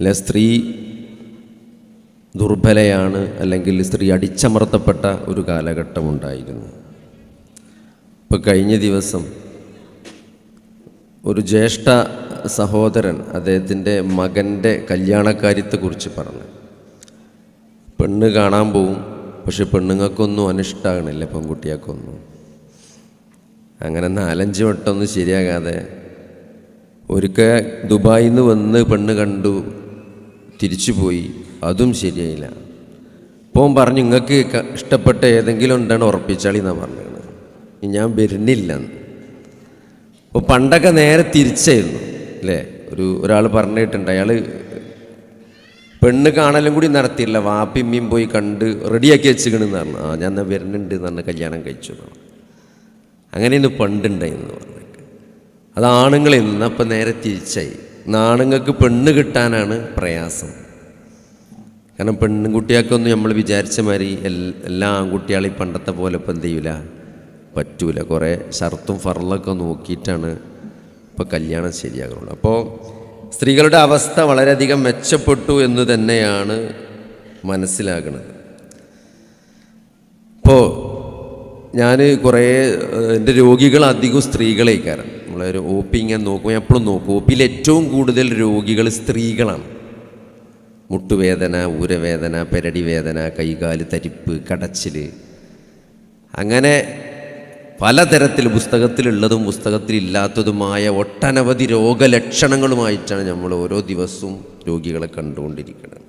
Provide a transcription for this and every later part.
അല്ലെ സ്ത്രീ ദുർബലയാണ് അല്ലെങ്കിൽ സ്ത്രീ അടിച്ചമർത്തപ്പെട്ട ഒരു കാലഘട്ടം ഉണ്ടായിരുന്നു ഇപ്പോൾ കഴിഞ്ഞ ദിവസം ഒരു ജ്യേഷ്ഠ സഹോദരൻ അദ്ദേഹത്തിന്റെ മകന്റെ കല്യാണക്കാര്യത്തെക്കുറിച്ച് പറഞ്ഞു. പെണ്ണ് കാണാൻ പോവും പക്ഷെ പെണ്ണുങ്ങൾക്കൊന്നും അനിഷ്ടമാകണില്ല പെൺകുട്ടികൾക്കൊന്നും. അങ്ങനെ നാലഞ്ച് വട്ടമൊന്നും ശരിയാകാതെ ഒരിക്കൽ ദുബായിൽ നിന്ന് വന്ന് പെണ്ണ് കണ്ടു തിരിച്ചു പോയി അതും ശരിയായില്ല. ഇപ്പോൾ പറഞ്ഞു നിങ്ങൾക്ക് ഇഷ്ടപ്പെട്ട ഏതെങ്കിലും ഉണ്ടെന്ന് ഉറപ്പിച്ചാളി എന്നാണ് പറഞ്ഞത് ഞാൻ വരുന്നില്ല. അപ്പോൾ പണ്ടൊക്കെ നേരെ തിരിച്ചായിരുന്നു അല്ലേ? ഒരു ഒരാൾ പറഞ്ഞിട്ടുണ്ട് അയാൾ പെണ്ണ് കാണലും കൂടി നടത്തിയില്ല വാപ്പിമ്മയും പോയി കണ്ട് റെഡിയാക്കി വെച്ചിക്കണെന്ന് പറഞ്ഞു. ആ ഞാൻ വരുന്നുണ്ട് എന്ന് പറഞ്ഞ കല്യാണം കഴിച്ചു. അങ്ങനെയൊന്ന് പണ്ടുണ്ടായിരുന്നു പറഞ്ഞിട്ട് അത് ആണുങ്ങൾ ഇന്നപ്പം നേരെ തിരിച്ചായി. ഇന്ന് ആണുങ്ങൾക്ക് പെണ്ണ് കിട്ടാനാണ് പ്രയാസം. കാരണം പെൺകുട്ടികൾക്കൊന്നും നമ്മൾ വിചാരിച്ച മാതിരി എല്ലാ ആൺകുട്ടികളെയും പണ്ടത്തെ പോലെ ഇപ്പം എന്ത് ചെയ്യൂല? പറ്റൂല. കുറേ ഷർത്തും ഫറലൊക്കെ നോക്കിയിട്ടാണ് ഇപ്പോൾ കല്യാണം ശരിയാകുന്നത് അപ്പോൾ സ്ത്രീകളുടെ അവസ്ഥ വളരെയധികം മെച്ചപ്പെട്ടു എന്ന് തന്നെയാണ് മനസ്സിലാകുന്നത് ഇപ്പോൾ ഞാൻ കുറേ എന്റെ രോഗികൾ അധികം സ്ത്രീകളേക്കാരം നമ്മളൊരു ഒ പി ഇങ്ങനെ നോക്കും. എപ്പോഴും നോക്കും ഒ പിയിൽ ഏറ്റവും കൂടുതൽ രോഗികൾ സ്ത്രീകളാണ്. മുട്ടുവേദന ഊരവേദന പെരടി വേദന കൈകാൽ തരിപ്പ് കടച്ചിൽ അങ്ങനെ പലതരത്തിൽ പുസ്തകത്തിലുള്ളതും പുസ്തകത്തിലില്ലാത്തതുമായ ഒട്ടനവധി രോഗലക്ഷണങ്ങളുമായിട്ടാണ് നമ്മൾ ഓരോ ദിവസവും രോഗികളെ കണ്ടുകൊണ്ടിരിക്കുന്നത്.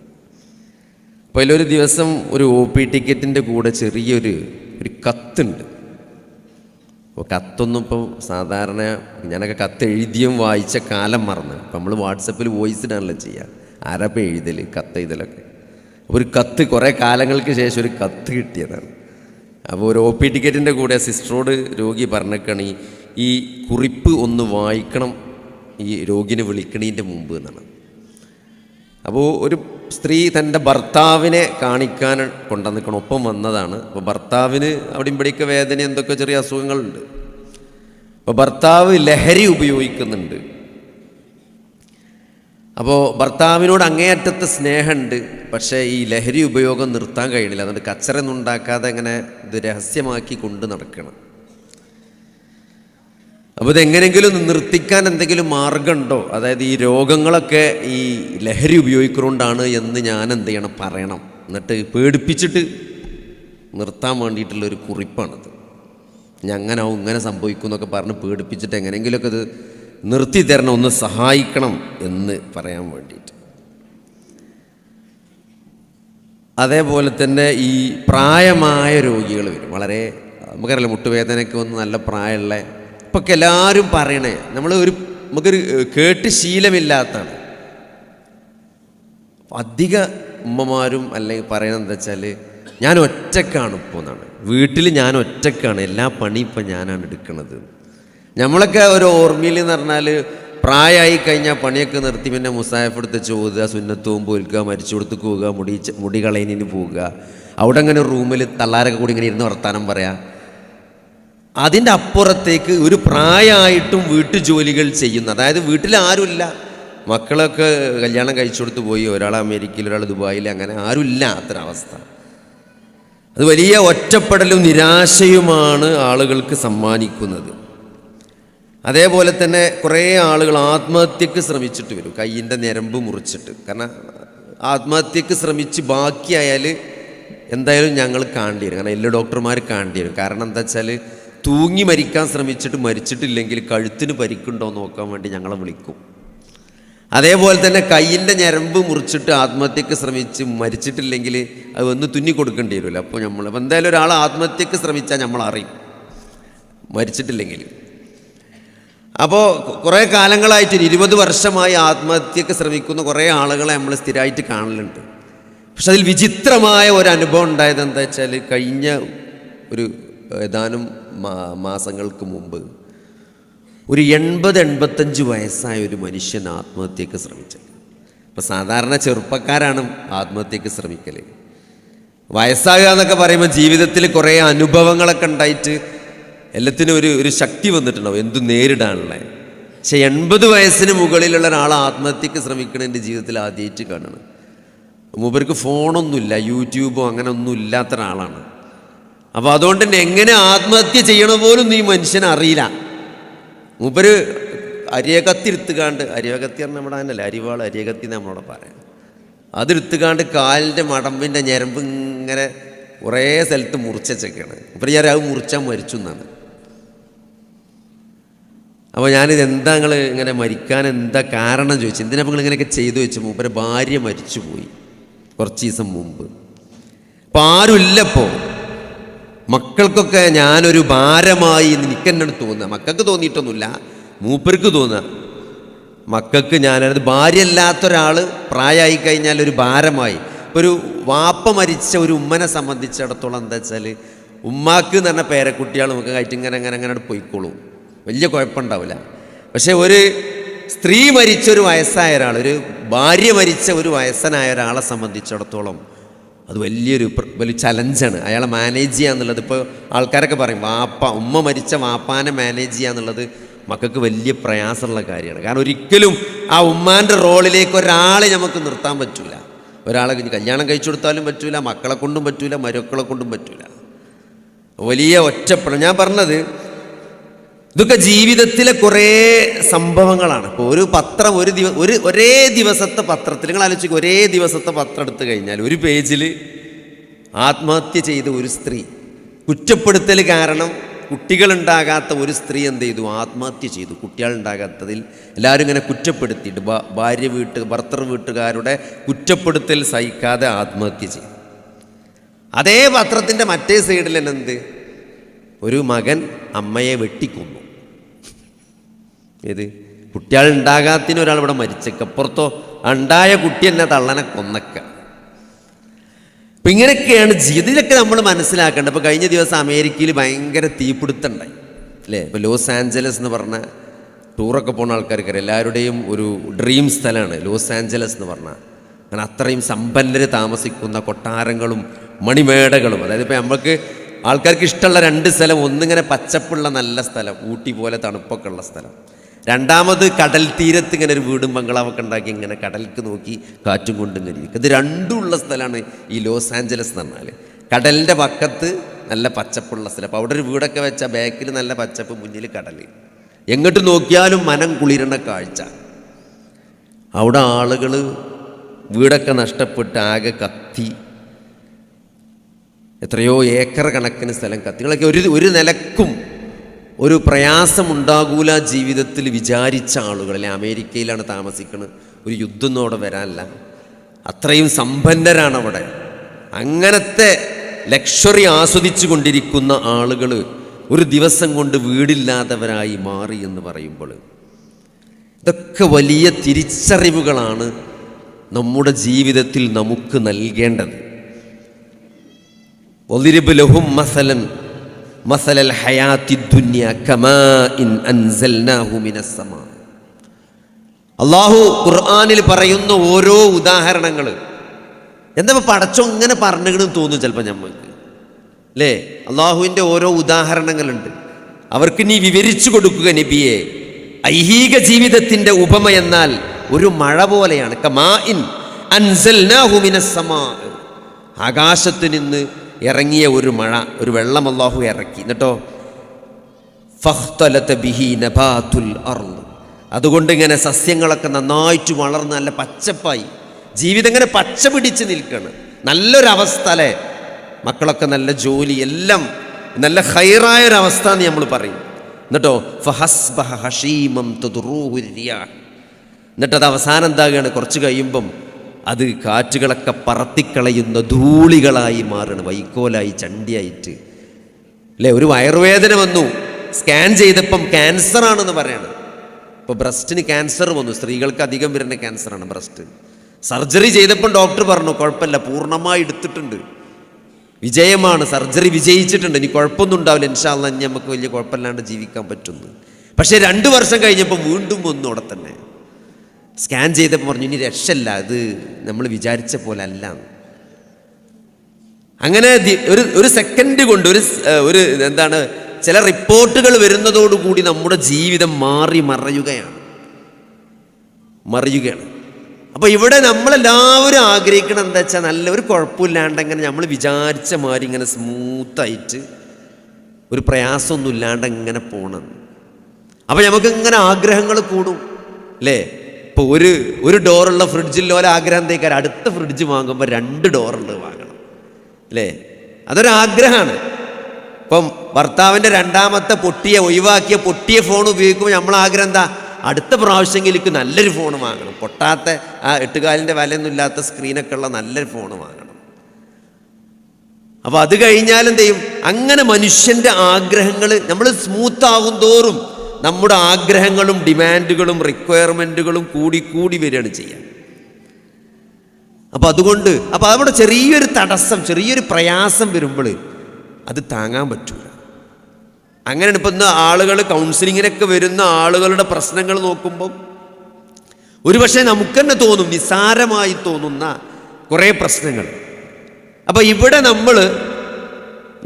അപ്പോൾ അതിലൊരു ദിവസം ഒരു ഒ പി ടിക്കറ്റിന്റെ കൂടെ ചെറിയൊരു ഒരു കത്തുണ്ട്. അപ്പോൾ കത്തൊന്നും ഇപ്പോൾ സാധാരണ ഞാനൊക്കെ കത്ത് എഴുതിയും വായിച്ച കാലം മറന്ന്. ഇപ്പം നമ്മൾ വാട്സപ്പിൽ വോയിസ് ഇടാണല്ലോ ചെയ്യുക ആരപ്പം എഴുതൽ കത്ത് എഴുതലൊക്കെ. അപ്പോൾ ഒരു കത്ത് കുറേ കാലങ്ങൾക്ക് ശേഷം ഒരു കത്ത് കിട്ടിയതാണ്. അപ്പോൾ ഒരു ഒ പി ടിക്കറ്റിന്റെ കൂടെ സിസ്റ്ററോട് രോഗി പറഞ്ഞേക്കാണ് ഈ കുറിപ്പ് ഒന്ന് വായിക്കണം ഈ രോഗിനെ വിളിക്കണീന്റെ മുമ്പ് എന്നാണ്. അപ്പോൾ ഒരു സ്ത്രീ തന്റെ ഭർത്താവിനെ കാണിക്കാൻ കൊണ്ടുവന്നിക്കണം ഒപ്പം വന്നതാണ്. അപ്പോൾ ഭർത്താവിന് അവിടെ ഇവിടെയൊക്കെ വേദന എന്തൊക്കെ ചെറിയ അസുഖങ്ങളുണ്ട്. അപ്പോൾ ഭർത്താവ് ലഹരി ഉപയോഗിക്കുന്നുണ്ട്. അപ്പോൾ ഭർത്താവിനോട് അങ്ങേയറ്റത്തെ സ്നേഹമുണ്ട്. പക്ഷേ ഈ ലഹരി ഉപയോഗം നിർത്താൻ കഴിയണില്ല അതുകൊണ്ട് കച്ചറൊന്നും ഉണ്ടാക്കാതെ അങ്ങനെ ഇത് രഹസ്യമാക്കി കൊണ്ട് നടക്കണം. അപ്പോൾ ഇതെങ്ങനെയെങ്കിലും നിർത്തിക്കാൻ എന്തെങ്കിലും മാർഗമുണ്ടോ? അതായത് ഈ രോഗങ്ങളൊക്കെ ഈ ലഹരി ഉപയോഗിക്കുന്നതുകൊണ്ടാണ് എന്ന് ഞാൻ എന്ത് ചെയ്യണം? പറയണം. എന്നിട്ട് പേടിപ്പിച്ചിട്ട് നിർത്താൻ വേണ്ടിയിട്ടുള്ളൊരു കുറിപ്പാണത്. ഞാൻ അങ്ങനാവും ഇങ്ങനെ സംഭവിക്കും എന്നൊക്കെ പറഞ്ഞ് പേടിപ്പിച്ചിട്ട് എങ്ങനെയെങ്കിലുമൊക്കെ ഇത് നിർത്തി തരണം ഒന്ന് സഹായിക്കണം എന്ന് പറയാൻ വേണ്ടിയിട്ട്. അതേപോലെ തന്നെ ഈ പ്രായമായ രോഗികൾ വരും. വളരെ നമുക്കറിയില്ല മുട്ടുവേദനയ്ക്ക് വന്ന് നല്ല പ്രായമുള്ള ഇപ്പൊക്കെ എല്ലാവരും പറയണേ നമ്മൾ ഒരു നമുക്കൊരു കേട്ട് ശീലമില്ലാത്തതാണ്. അധിക ഉമ്മമാരും അല്ലെങ്കിൽ പറയുന്നത് എന്താ വെച്ചാൽ ഞാൻ ഒറ്റക്കാണ് ഇപ്പോൾ എന്നാണ്. വീട്ടിൽ ഞാൻ ഒറ്റക്കാണ് എല്ലാ പണി ഇപ്പം ഞാനാണ് എടുക്കുന്നത് നമ്മളൊക്കെ ഒരു ഓർമ്മയിൽ എന്ന് പറഞ്ഞാൽ പ്രായമായി കഴിഞ്ഞാൽ പണിയൊക്കെ നിർത്തി പിന്നെ മുസാഫ് എടുത്ത് ചോദുക സുന്നത്തും പോൽക്കുക മരിച്ചു കൊടുത്ത് പോവുക മുടി മുടി കളയിനിന് പോവുക. അവിടെ അങ്ങനെ റൂമിൽ തള്ളാരൊക്കെ കൂടി ഇങ്ങനെ ഇരുന്ന് വർത്താനം പറയാം. അതിന്റെ അപ്പുറത്തേക്ക് ഒരു പ്രായമായിട്ടും വീട്ടു ജോലികൾ ചെയ്യുന്ന അതായത് വീട്ടിൽ ആരുമില്ല. മക്കളൊക്കെ കല്യാണം കഴിച്ചു കൊടുത്ത് പോയി ഒരാൾ അമേരിക്കയിൽ ഒരാൾ ദുബായിൽ അങ്ങനെ ആരുമില്ല അത്ര അവസ്ഥ അത് വലിയ ഒറ്റപ്പെടലും നിരാശയുമാണ് ആളുകൾക്ക് സമ്മാനിക്കുന്നത്. അതേപോലെ തന്നെ കുറേ ആളുകൾ ആത്മഹത്യക്ക് ശ്രമിച്ചിട്ട് വരും കയ്യിന്റെ ഞരമ്പ് മുറിച്ചിട്ട്. കാരണം ആത്മഹത്യക്ക് ശ്രമിച്ച് ബാക്കിയായാൽ എന്തായാലും ഞങ്ങൾ കാണേണ്ടി വരും. കാരണം എല്ലാ ഡോക്ടർമാർ കാണേണ്ടി വരും. കാരണം എന്താ വെച്ചാൽ തൂങ്ങി മരിക്കാൻ ശ്രമിച്ചിട്ട് മരിച്ചിട്ടില്ലെങ്കിൽ കഴുത്തിന് പരിക്കുണ്ടോ നോക്കാൻ വേണ്ടി ഞങ്ങളെ വിളിക്കും. അതേപോലെ തന്നെ കയ്യിന്റെ ഞരമ്പ് മുറിച്ചിട്ട് ആത്മഹത്യക്ക് ശ്രമിച്ച് മരിച്ചിട്ടില്ലെങ്കിൽ അത് ഒന്ന് തുന്നി കൊടുക്കേണ്ടി വരുമല്ലോ അപ്പോൾ നമ്മൾ അപ്പോൾ എന്തായാലും ഒരാൾ ആത്മഹത്യക്ക് ശ്രമിച്ചാൽ നമ്മൾ അറിയും. മരിച്ചിട്ടില്ലെങ്കിൽ. അപ്പോൾ കുറേ കാലങ്ങളായിട്ട് ഇരുപത് വർഷമായി ആത്മഹത്യക്ക് ശ്രമിക്കുന്ന കുറേ ആളുകളെ നമ്മൾ സ്ഥിരമായിട്ട് കാണലുണ്ട്. പക്ഷെ അതിൽ വിചിത്രമായ ഒരു അനുഭവം ഉണ്ടായത് എന്താ വെച്ചാൽ കഴിഞ്ഞ ഒരു ഏതാനും മാസങ്ങൾക്ക് മുമ്പ് ഒരു എൺപത് എൺപത്തഞ്ച് വയസ്സായ ഒരു മനുഷ്യൻ ആത്മഹത്യക്ക് ശ്രമിച്ചത്. ഇപ്പം സാധാരണ ചെറുപ്പക്കാരാണ് ആത്മഹത്യക്ക് ശ്രമിക്കൽ വയസ്സാകുക എന്നൊക്കെ പറയുമ്പോൾ ജീവിതത്തിൽ കുറേ അനുഭവങ്ങളൊക്കെ ഉണ്ടായിട്ട് എല്ലാത്തിനും ഒരു ഒരു ശക്തി വന്നിട്ടുണ്ടാവും എന്തു നേരിടാനുള്ള. പക്ഷെ എൺപത് വയസ്സിന് മുകളിലുള്ള ഒരാൾ ആത്മഹത്യക്ക് ശ്രമിക്കണ എന്റെ ജീവിതത്തിൽ ആദ്യമായിട്ട് കാണണം മൂപ്പർക്ക് ഫോണൊന്നുമില്ല യൂട്യൂബോ അങ്ങനെ ഒന്നും ഇല്ലാത്ത ഒരാളാണ് അപ്പോൾ അതുകൊണ്ട് തന്നെ എങ്ങനെ ആത്മഹത്യ ചെയ്യണ പോലും നീ മനുഷ്യനെ അറിയില്ല. മൂപ്പര് അരിയകത്തി എടുത്തുകാണ്ട് അരിയകത്തി പറഞ്ഞാൽ നമ്മുടെ തന്നെയല്ലേ അരിവാൾ അരിയകത്തി നമ്മളോട് പറയാം. അതിരുത്തുകാണ്ട് കാലിന്റെ മടമ്പിന്റെ ഞരമ്പ് ഇങ്ങനെ കുറേ സ്ഥലത്ത് മുറിച്ചൊക്കെയാണ് ഇപ്പം ഞാൻ അത് മുറിച്ചാൽ മരിച്ചു എന്നാണ്. അപ്പോൾ ഞാനിത് എന്താ നിങ്ങൾ ഇങ്ങനെ മരിക്കാൻ എന്താ കാരണം ചോദിച്ചു. എന്തിനാ നിങ്ങൾ ഇങ്ങനെയൊക്കെ ചെയ്തു വെച്ചു? മൂപ്പരെ ഭാര്യ മരിച്ചു പോയി കുറച്ച് ദിവസം മുമ്പ്. അപ്പോൾ ആരുമില്ലപ്പോൾ മക്കൾക്കൊക്കെ ഞാനൊരു ഭാരമായി എന്ന് എനിക്കെന്നോട് തോന്നുക. മക്കൾക്ക് തോന്നിയിട്ടൊന്നുമില്ല. മൂപ്പർക്ക് തോന്നുക. മക്കൾക്ക് ഞാനത് ഭാര്യയല്ലാത്ത ഒരാൾ പ്രായമായി കഴിഞ്ഞാൽ ഒരു ഭാരമായി. ഇപ്പം ഒരു വാപ്പ മരിച്ച ഒരു ഉമ്മനെ സംബന്ധിച്ചിടത്തോളം എന്താ വെച്ചാൽ ഉമ്മാക്ക് എന്ന് പറഞ്ഞ പേരക്കുട്ടികൾ നമുക്ക് കയറ്റി ഇങ്ങനെ അങ്ങനെ അങ്ങനെ പോയിക്കോളും. വലിയ കുഴപ്പമുണ്ടാവില്ല. പക്ഷേ ഒരു സ്ത്രീ മരിച്ച ഒരു വയസ്സായ ഒരാൾ ഒരു ഭാര്യ മരിച്ച ഒരു വയസ്സനായ ഒരാളെ സംബന്ധിച്ചിടത്തോളം അത് വലിയൊരു വലിയ ചലഞ്ചാണ് അയാളെ മാനേജ് ചെയ്യുക എന്നുള്ളത് ഇപ്പോൾ ആൾക്കാരൊക്കെ പറയും വാപ്പ ഉമ്മ മരിച്ച വാപ്പാനെ മാനേജ് ചെയ്യുക എന്നുള്ളത് മക്കൾക്ക് വലിയ പ്രയാസമുള്ള കാര്യമാണ്. കാരണം ഒരിക്കലും ആ ഉമ്മാന്റെ റോളിലേക്ക് ഒരാളെ നമുക്ക് നിർത്താൻ പറ്റില്ല ഒരാളെ കല്യാണം കഴിച്ചു കൊടുത്താലും പറ്റില്ല മക്കളെ കൊണ്ടും പറ്റില്ല മരുക്കളെ കൊണ്ടും പറ്റില്ല വലിയ ഒറ്റപ്പെടും ഞാൻ പറഞ്ഞത് ഇതൊക്കെ ജീവിതത്തിലെ കുറേ സംഭവങ്ങളാണ്. ഇപ്പോൾ ഒരു പത്രം ഒരു ദിവസം ഒരു ഒരേ ദിവസത്തെ പത്രത്തിൽ നിങ്ങൾ ആലോചിക്കുക ഒരേ ദിവസത്തെ പത്രം എടുത്തു കഴിഞ്ഞാൽ ഒരു പേജിൽ ആത്മഹത്യ ചെയ്ത ഒരു സ്ത്രീ കുറ്റപ്പെടുത്തൽ കാരണം കുട്ടികളുണ്ടാകാത്ത ഒരു സ്ത്രീ എന്ത് ചെയ്തു? ആത്മഹത്യ ചെയ്തു. കുട്ടികളുണ്ടാകാത്തതിൽ എല്ലാവരും ഇങ്ങനെ കുറ്റപ്പെടുത്തിയിട്ട് ഭാര്യ വീട്ട് ഭർത്തർ വീട്ടുകാരുടെ കുറ്റപ്പെടുത്തൽ സഹിക്കാതെ ആത്മഹത്യ ചെയ്തു. അതേ പത്രത്തിന്റെ മറ്റേ സൈഡിൽ തന്നെ എന്ത്? ഒരു മകൻ അമ്മയെ വെട്ടിക്കൊന്നു. ഏത്? കുട്ടികൾ ഉണ്ടാകാത്തിന് ഒരാൾ ഇവിടെ മരിച്ചേക്ക. അപ്പുറത്തോ ഉണ്ടായ കുട്ടി എന്നെ തള്ളനെ കൊന്നക്ക. അപ്പം ഇങ്ങനെയൊക്കെയാണ് ജീവിതത്തിലൊക്കെ നമ്മൾ മനസ്സിലാക്കേണ്ടത്. അപ്പോൾ കഴിഞ്ഞ ദിവസം അമേരിക്കയിൽ ഭയങ്കര തീപിടുത്തുണ്ടായി അല്ലേ? ഇപ്പോൾ ലോസ് ആഞ്ചലസ് എന്ന് പറഞ്ഞ ടൂറൊക്കെ പോകുന്ന ആൾക്കാർക്ക് എല്ലാവരുടെയും ഒരു ഡ്രീം സ്ഥലമാണ് ലോസ് ആഞ്ചലസ് എന്ന് പറഞ്ഞാൽ കാരണം അത്രയും സമ്പന്നർ താമസിക്കുന്ന കൊട്ടാരങ്ങളും മണിമേടകളും. അതായത് ഇപ്പോൾ നമുക്ക് ആൾക്കാർക്ക് ഇഷ്ടമുള്ള രണ്ട് സ്ഥലം. ഒന്നിങ്ങനെ പച്ചപ്പുള്ള നല്ല സ്ഥലം. ഊട്ടി പോലെ തണുപ്പൊക്കെ ഉള്ള സ്ഥലം. രണ്ടാമത് കടൽ തീരത്ത് ഇങ്ങനെ ഒരു വീടും ബംഗ്ലാവൊക്കെ ഉണ്ടാക്കി ഇങ്ങനെ കടൽക്ക് നോക്കി കാറ്റും കൊണ്ട് ഇങ്ങനെ ഇത് രണ്ടുമുള്ള സ്ഥലമാണ് ഈ ലോസ് ആഞ്ചലസ് എന്ന് പറഞ്ഞാൽ കടലിന്റെ പക്കത്ത് നല്ല പച്ചപ്പുള്ള സ്ഥലം. അപ്പോൾ അവിടെ ഒരു വീടൊക്കെ വെച്ച ബാക്കിൽ നല്ല പച്ചപ്പ് മുന്നിൽ കടൽ. എങ്ങോട്ട് നോക്കിയാലും മനം കുളിരണ കാഴ്ച. അവിടെ ആളുകൾ വീടൊക്കെ നഷ്ടപ്പെട്ട് ആകെ കത്തി. എത്രയോ ഏക്കർ കണക്കിന് സ്ഥലം കത്തി. നിങ്ങളൊക്കെ ഒരു ഒരു നിലക്കും ഒരു പ്രയാസമുണ്ടാകൂല ജീവിതത്തിൽ വിചാരിച്ച ആളുകളെ അമേരിക്കയിലാണ് താമസിക്കുന്നത് ഒരു യുദ്ധം അവിടെ വരാനല്ല. അത്രയും സമ്പന്നരാണ് അവിടെ അങ്ങനത്തെ ലക്ഷറി ആസ്വദിച്ചു കൊണ്ടിരിക്കുന്ന ആളുകൾ ഒരു ദിവസം കൊണ്ട് വീടില്ലാത്തവരായി മാറി എന്ന് പറയുമ്പോൾ ഇതൊക്കെ വലിയ തിരിച്ചറിവുകളാണ് നമ്മുടെ ജീവിതത്തിൽ നമുക്ക് നൽകേണ്ടത്. ഒതിരിബ് ലഹും മസലൻ മസലൽ കമാ ഇൻ അൻസൽനാഹു അള്ളാഹു ഖുർആാനിൽ പറയുന്ന ഓരോ ഉദാഹരണങ്ങൾ എന്താ പടച്ചോ ഇങ്ങനെ പറഞ്ഞിക്കണെന്ന് തോന്നും ചിലപ്പോൾ ഞമ്മക്ക്. അല്ലേ? അള്ളാഹുവിന്റെ ഓരോ ഉദാഹരണങ്ങളുണ്ട്. അവർക്ക് നീ വിവരിച്ചു കൊടുക്കുക നബിയെ. ഐഹിക ജീവിതത്തിന്റെ ഉപമ എന്നാൽ ഒരു മഴ പോലെയാണ്. കമാ ഇൻ അൻസൽനാഹു ആകാശത്ത് നിന്ന് ഇറങ്ങിയ ഒരു മഴ ഒരു വെള്ളം അള്ളാഹു ഇറക്കി. എന്നിട്ടോ? ഫഖ്തലത ബിഹി നബാതുൽ അർൾ അതുകൊണ്ട് ഇങ്ങനെ സസ്യങ്ങളൊക്കെ നന്നായിട്ട് വളർന്ന് നല്ല പച്ചപ്പായി. ജീവിതം ഇങ്ങനെ പച്ച പിടിച്ച് നിൽക്കുകയാണ് നല്ലൊരവസ്ഥ അല്ലേ? മക്കളൊക്കെ നല്ല ജോലി എല്ലാം നല്ല ഹൈറായ ഒരവസ്ഥ എന്ന് നമ്മൾ പറയും. എന്നിട്ടോ? ഫഹസ്ബഹ ഹഷീമം തുദ്റൂഹു റിയാഹ് എന്നിട്ടത് അവസാനം എന്താകുകയാണ്? കുറച്ച് കഴിയുമ്പം അത് കാറ്റുകളൊക്കെ പറത്തിക്കളയുന്ന ധൂളികളായി മാറണം. വൈക്കോലായി ചണ്ടിയായിട്ട്. അല്ലേ? ഒരു വയറുവേദന വന്നു. സ്കാൻ ചെയ്തപ്പം ക്യാൻസർ ആണെന്ന് പറയണം. ഇപ്പോൾ ബ്രസ്റ്റിന് ക്യാൻസർ വന്നു. സ്ത്രീകൾക്ക് അധികം വരുന്ന ക്യാൻസറാണ് ബ്രസ്റ്റ്. സർജറി ചെയ്തപ്പം ഡോക്ടർ പറഞ്ഞു കുഴപ്പമില്ല. പൂർണമായി എടുത്തിട്ടുണ്ട്. വിജയമാണ്. സർജറി വിജയിച്ചിട്ടുണ്ട്. ഇനി കുഴപ്പമൊന്നും ഉണ്ടാവില്ല. ഇൻഷാല്ല ഇനി നമുക്ക് വലിയ കുഴപ്പമില്ലാണ്ട് ജീവിക്കാൻ പറ്റുന്നു. പക്ഷേ രണ്ട് വർഷം കഴിഞ്ഞപ്പോൾ വീണ്ടും വന്നു അവിടെ തന്നെ. സ്കാൻ ചെയ്തപ്പോൾ പറഞ്ഞു ഇനി രക്ഷല്ല ഇത് നമ്മൾ വിചാരിച്ച പോലെ അല്ല അങ്ങനെ ഒരു ഒരു സെക്കൻഡ് കൊണ്ട് ഒരു ഒരു എന്താണ് ചില റിപ്പോർട്ടുകൾ വരുന്നതോടുകൂടി നമ്മുടെ ജീവിതം മാറി മറയുകയാണ്. മറിയുകയാണ്. അപ്പോൾ ഇവിടെ നമ്മളെല്ലാവരും ആഗ്രഹിക്കണം എന്താ വെച്ചാൽ നല്ല ഒരു കുഴപ്പമില്ലാണ്ട് നമ്മൾ വിചാരിച്ച മാതിരി ഇങ്ങനെ സ്മൂത്തായിട്ട് ഒരു പ്രയാസമൊന്നും ഇല്ലാണ്ട് ഇങ്ങനെ പോകണം അപ്പോൾ നമുക്ക് ഇങ്ങനെ ആഗ്രഹങ്ങൾ കൂടും അല്ലേ? ഇപ്പോൾ ഒരു ഒരു ഡോറുള്ള ഫ്രിഡ്ജിൽ ഓരോ ആഗ്രഹം തേക്കാൻ അടുത്ത ഫ്രിഡ്ജ് വാങ്ങുമ്പോൾ രണ്ട് ഡോറുള്ളത് വാങ്ങണം. അല്ലേ? അതൊരാഗ്രഹമാണ് ഇപ്പം ഭർത്താവിന്റെ രണ്ടാമത്തെ പൊട്ടിയ ഒഴിവാക്കിയ പൊട്ടിയ ഫോൺ ഉപയോഗിക്കുമ്പോൾ നമ്മൾ ആഗ്രഹം എന്താ? അടുത്ത പ്രാവശ്യമെങ്കിലും എനിക്ക് നല്ലൊരു ഫോൺ വാങ്ങണം. പൊട്ടാത്ത ആ എട്ടുകാലിന്റെ വിലയൊന്നും ഇല്ലാത്ത സ്ക്രീനൊക്കെ ഉള്ള നല്ലൊരു ഫോൺ വാങ്ങണം. അപ്പോൾ അത് കഴിഞ്ഞാൽ എന്ത് ചെയ്യും അങ്ങനെ മനുഷ്യന്റെ ആഗ്രഹങ്ങൾ നമ്മൾ സ്മൂത്ത് ആകും തോറും നമ്മുടെ ആഗ്രഹങ്ങളും ഡിമാൻഡുകളും റിക്വയർമെന്റുകളും കൂടി വരികയാണ് ചെയ്യുക. അപ്പോൾ അതുകൊണ്ട് അപ്പോൾ അവിടെ ചെറിയൊരു തടസ്സം ചെറിയൊരു പ്രയാസം വരുമ്പോൾ അത് താങ്ങാൻ പറ്റൂല. അങ്ങനെയാണ് ഇപ്പം ഇന്ന് ആളുകൾ കൗൺസിലിങ്ങിനൊക്കെ വരുന്ന ആളുകളുടെ പ്രശ്നങ്ങൾ നോക്കുമ്പം ഒരുപക്ഷെ നമുക്ക് തന്നെ തോന്നും നിസാരമായി തോന്നുന്ന കുറേ പ്രശ്നങ്ങൾ. അപ്പോൾ ഇവിടെ നമ്മൾ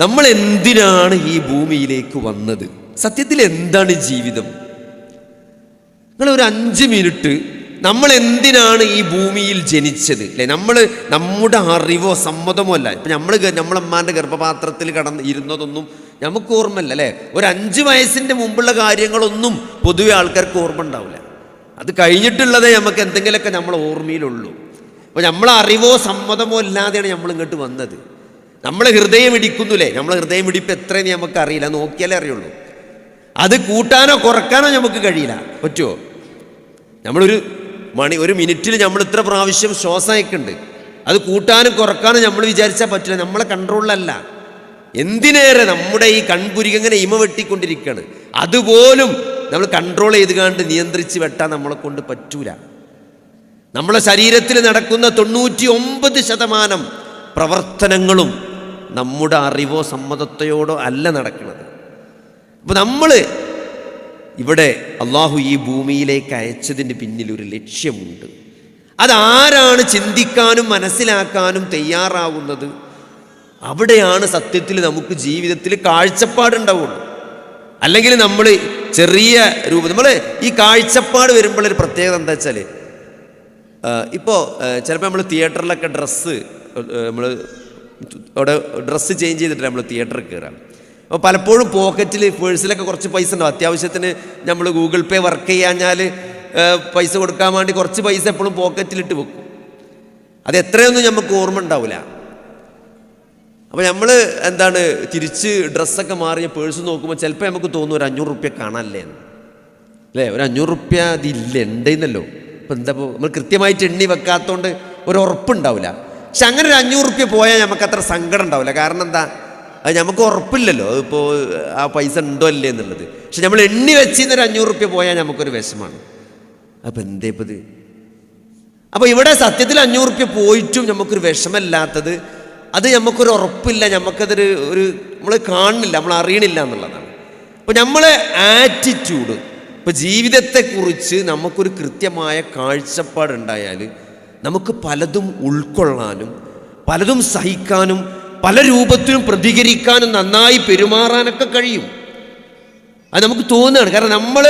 നമ്മൾ എന്തിനാണ് ഈ ഭൂമിയിലേക്ക് വന്നത്? സത്യത്തിൽ എന്താണ് ജീവിതം? നിങ്ങൾ ഒരു അഞ്ച് മിനിറ്റ് നമ്മൾ എന്തിനാണ് ഈ ഭൂമിയിൽ ജനിച്ചത്? അല്ലെ? നമ്മൾ നമ്മുടെ അറിവോ സമ്മതമോ അല്ല. ഇപ്പം നമ്മൾ നമ്മളമ്മാന്റെ ഗർഭപാത്രത്തിൽ കടന്ന് ഇരുന്നതൊന്നും നമുക്ക് ഓർമ്മയില്ല അല്ലേ? ഒരു അഞ്ച് വയസ്സിന്റെ മുമ്പുള്ള കാര്യങ്ങളൊന്നും പൊതുവെ ആൾക്കാർക്ക് ഓർമ്മ ഉണ്ടാവില്ല. അത് കഴിഞ്ഞിട്ടുള്ളതേ നമുക്ക് എന്തെങ്കിലുമൊക്കെ നമ്മൾ ഓർമ്മയിലുള്ളൂ. അപ്പോൾ നമ്മളെ അറിവോ സമ്മതമോ ഇല്ലാതെയാണ് നമ്മൾ ഇങ്ങോട്ട് വന്നത്. നമ്മൾ ഹൃദയം ഇടിക്കുന്നു അല്ലേ നമ്മൾ ഹൃദയം ഇടിപ്പ് എത്രയെന്ന് നമുക്ക് അറിയില്ല നോക്കിയാലേ അറിയുള്ളൂ. അത് കൂട്ടാനോ കുറക്കാനോ നമുക്ക് കഴിയില്ല. പറ്റുമോ നമ്മളൊരു മണി ഒരു മിനിറ്റിൽ നമ്മൾ ഇത്ര പ്രാവശ്യം ശ്വാസം അയക്കുന്നുണ്ട് അത് കൂട്ടാനും കുറക്കാനും നമ്മൾ വിചാരിച്ചാൽ പറ്റില്ല. നമ്മളെ കൺട്രോളിലല്ല. എന്തിനേറെ നമ്മുടെ ഈ കൺപുരിക ഇങ്ങനെ ഇമ വെട്ടിക്കൊണ്ടിരിക്കുകയാണ് അതുപോലും നമ്മൾ കൺട്രോൾ ചെയ്ത് കണ്ട് നിയന്ത്രിച്ച് വെട്ടാൻ നമ്മളെ കൊണ്ട് പറ്റൂല. നമ്മളെ ശരീരത്തിൽ നടക്കുന്ന തൊണ്ണൂറ്റി ഒമ്പത് ശതമാനം പ്രവർത്തനങ്ങളും നമ്മുടെ അറിവോ സമ്മതത്തെയോടോ അല്ല നടക്കുന്നത് അപ്പോൾ നമ്മൾ ഇവിടെ അള്ളാഹു ഈ ഭൂമിയിലേക്ക് അയച്ചതിന് പിന്നിൽ ഒരു ലക്ഷ്യമുണ്ട്. അതാരാണ് ചിന്തിക്കാനും മനസ്സിലാക്കാനും തയ്യാറാവുന്നത്? അവിടെയാണ് സത്യത്തിൽ നമുക്ക് ജീവിതത്തിൽ കാഴ്ചപ്പാടുണ്ടാവുള്ളൂ. അല്ലെങ്കിൽ നമ്മൾ ചെറിയ രൂപം നമ്മൾ ഈ കാഴ്ചപ്പാട് വരുമ്പോഴൊരു പ്രത്യേകത എന്താ വെച്ചാൽ ഇപ്പോൾ ചിലപ്പോൾ നമ്മൾ തിയേറ്ററിലൊക്കെ ഡ്രസ്സ് നമ്മൾ അവിടെ ഡ്രസ്സ് ചേഞ്ച് ചെയ്തിട്ട് നമ്മൾ തിയേറ്ററിൽ കയറാം അപ്പോൾ പലപ്പോഴും പോക്കറ്റിൽ പേഴ്സിലൊക്കെ കുറച്ച് പൈസ ഉണ്ടാവും. അത്യാവശ്യത്തിന് നമ്മൾ ഗൂഗിൾ പേ വർക്ക് ചെയ്യാഞ്ഞാൽ പൈസ കൊടുക്കാൻ വേണ്ടി കുറച്ച് പൈസ എപ്പോഴും പോക്കറ്റിലിട്ട് വെക്കും. അത് എത്രയൊന്നും നമുക്ക് ഓർമ്മ ഉണ്ടാവില്ല അപ്പോൾ നമ്മൾ എന്താണ് തിരിച്ച് ഡ്രസ്സൊക്കെ മാറിയ പേഴ്സ് നോക്കുമ്പോൾ ചിലപ്പോൾ നമുക്ക് തോന്നും ഒരു അഞ്ഞൂറ് റുപ്യ കാണാനല്ലേ എന്ന്. അല്ലേ? ഒരു അഞ്ഞൂറ് റുപ്യ അതില്ല ഉണ്ടെന്നല്ലോ. ഇപ്പം എന്താ നമ്മൾ കൃത്യമായിട്ട് എണ്ണി വെക്കാത്തതുകൊണ്ട് ഒരു ഉറപ്പുണ്ടാവില്ല പക്ഷെ അങ്ങനെ ഒരു അഞ്ഞൂറ് റുപ്യ പോയാൽ നമുക്ക് അത്ര സങ്കടം ഉണ്ടാവില്ല കാരണം എന്താ? അത് നമുക്ക് ഉറപ്പില്ലല്ലോ. അതിപ്പോൾ ആ പൈസ ഉണ്ടോ അല്ലേ എന്നുള്ളത്. പക്ഷെ നമ്മൾ എണ്ണി വെച്ചിരുന്നൊരു അഞ്ഞൂറ് റുപ്യ പോയാൽ നമുക്കൊരു വിഷമാണ്. അപ്പം എന്തേ ഇപ്പം ഇത് അപ്പോൾ ഇവിടെ സത്യത്തിൽ അഞ്ഞൂറ് റുപ്യ പോയിട്ടും നമുക്കൊരു വിഷമല്ലാത്തത് അത് നമുക്കൊരു ഉറപ്പില്ല. നമുക്കതൊരു ഒരു നമ്മൾ കാണുന്നില്ല. നമ്മൾ അറിയണില്ല എന്നുള്ളതാണ്. അപ്പോൾ നമ്മളെ ആറ്റിറ്റ്യൂഡ് ഇപ്പോൾ ജീവിതത്തെക്കുറിച്ച് നമുക്കൊരു കൃത്യമായ കാഴ്ചപ്പാടുണ്ടായാൽ നമുക്ക് പലതും ഉൾക്കൊള്ളാനും പലതും സഹിക്കാനും പല രൂപത്തിലും പ്രതികരിക്കാനും നന്നായി പെരുമാറാനൊക്കെ കഴിയും. അത് നമുക്ക് തോന്നുകയാണ്. കാരണം നമ്മൾ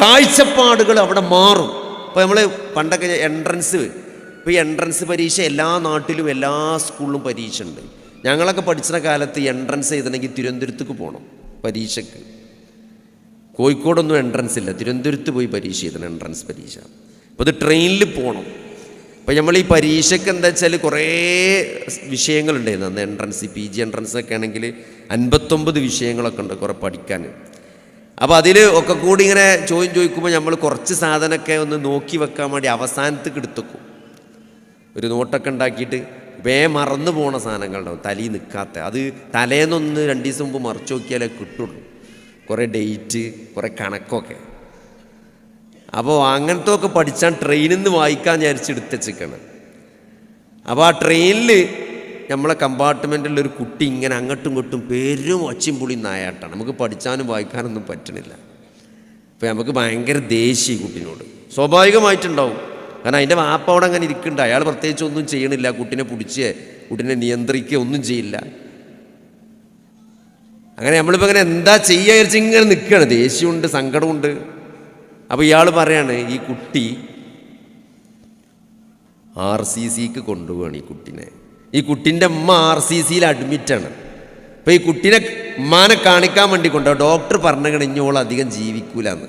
കാഴ്ചപ്പാടുകൾ അവിടെ മാറും. ഇപ്പോൾ നമ്മൾ പണ്ടൊക്കെ എൻട്രൻസ് ഇപ്പോൾ ഈ എൻട്രൻസ് പരീക്ഷ എല്ലാ നാട്ടിലും എല്ലാ സ്കൂളിലും പരീക്ഷ ഉണ്ട് ഞങ്ങളൊക്കെ പഠിച്ചിരുന്ന കാലത്ത് എൻട്രൻസ് എഴുതണമെങ്കിൽ തിരുവനന്തപുരത്തേക്ക് പോകണം പരീക്ഷയ്ക്ക്. കോഴിക്കോടൊന്നും എൻട്രൻസ് ഇല്ല. തിരുവനന്തപുരത്ത് പോയി പരീക്ഷ എഴുതണം എൻട്രൻസ് പരീക്ഷ. അപ്പോൾ അത് ട്രെയിനിൽ പോകണം അപ്പോൾ നമ്മൾ ഈ പരീക്ഷയ്ക്ക് എന്താ വെച്ചാൽ കുറേ വിഷയങ്ങളുണ്ടായിരുന്നു. അന്ന് എൻട്രൻസ് പി ജി എൻട്രൻസ് ഒക്കെ ആണെങ്കിൽ അൻപത്തൊമ്പത് വിഷയങ്ങളൊക്കെ ഉണ്ട് കുറേ പഠിക്കാൻ. അപ്പോൾ അതിൽ ഒക്കെ കൂടി ഇങ്ങനെ ചോദ്യം ചോദിക്കുമ്പോൾ നമ്മൾ കുറച്ച് സാധനമൊക്കെ ഒന്ന് നോക്കി വെക്കാൻ വേണ്ടി അവസാനത്തേക്ക് എടുത്തേക്കും ഒരു നോട്ടൊക്കെ ഉണ്ടാക്കിയിട്ട് വേ മറന്നു പോണ സാധനങ്ങളുണ്ടാവും തലയിൽ നിൽക്കാത്ത. അത് തലേന്നൊന്ന് രണ്ട് ദിവസം മുമ്പ് മറിച്ച് നോക്കിയാലേ കിട്ടുള്ളൂ. കുറേ ഡേറ്റ് കുറേ കണക്കൊക്കെ. അപ്പോൾ അങ്ങനത്തെ ഒക്കെ പഠിച്ചാൽ ട്രെയിനിൽ നിന്ന് വായിക്കാൻ വിചാരിച്ച് എടുത്തുവെച്ചിരിക്കണം അപ്പോൾ ആ ട്രെയിനിൽ നമ്മളെ കമ്പാർട്ട്മെന്റിൽ ഒരു കുട്ടി ഇങ്ങനെ അങ്ങോട്ടും ഇങ്ങോട്ടും പേരും ഒച്ചും പുളി നായാട്ടാണ്. നമുക്ക് പഠിച്ചാനും വായിക്കാനൊന്നും പറ്റണില്ല. അപ്പോൾ നമുക്ക് ഭയങ്കര ദേഷ്യം കുട്ടിനോട്. സ്വാഭാവികമായിട്ടുണ്ടാവും. കാരണം അതിന്റെ വാപ്പ അവിടെ അങ്ങനെ ഇരിക്കുന്നുണ്ട് അയാൾ പ്രത്യേകിച്ച് ഒന്നും ചെയ്യണില്ല. കുട്ടിനെ പിടിച്ച് കുട്ടിനെ നിയന്ത്രിക്കുക ഒന്നും ചെയ്യില്ല. അങ്ങനെ നമ്മളിപ്പോൾ അങ്ങനെ എന്താ ചെയ്യുക വിചാരിച്ച് ഇങ്ങനെ നിൽക്കുകയാണ് ദേഷ്യമുണ്ട് സങ്കടമുണ്ട്. അപ്പോൾ ഇയാൾ പറയാണ് ഈ കുട്ടി ആർ സി സിക്ക് കൊണ്ടുപോവാണ് ഈ കുട്ടീനെ. ഈ കുട്ടിന്റെ അമ്മ ആർ സി സിയിൽ അഡ്മിറ്റാണ് അപ്പോൾ ഈ കുട്ടീനെ ഉമ്മാനെ കാണിക്കാൻ വേണ്ടി കൊണ്ടുപോകും ഡോക്ടർ പറഞ്ഞു ഇഞ്ഞോളം അധികം ജീവിക്കൂലെന്ന്.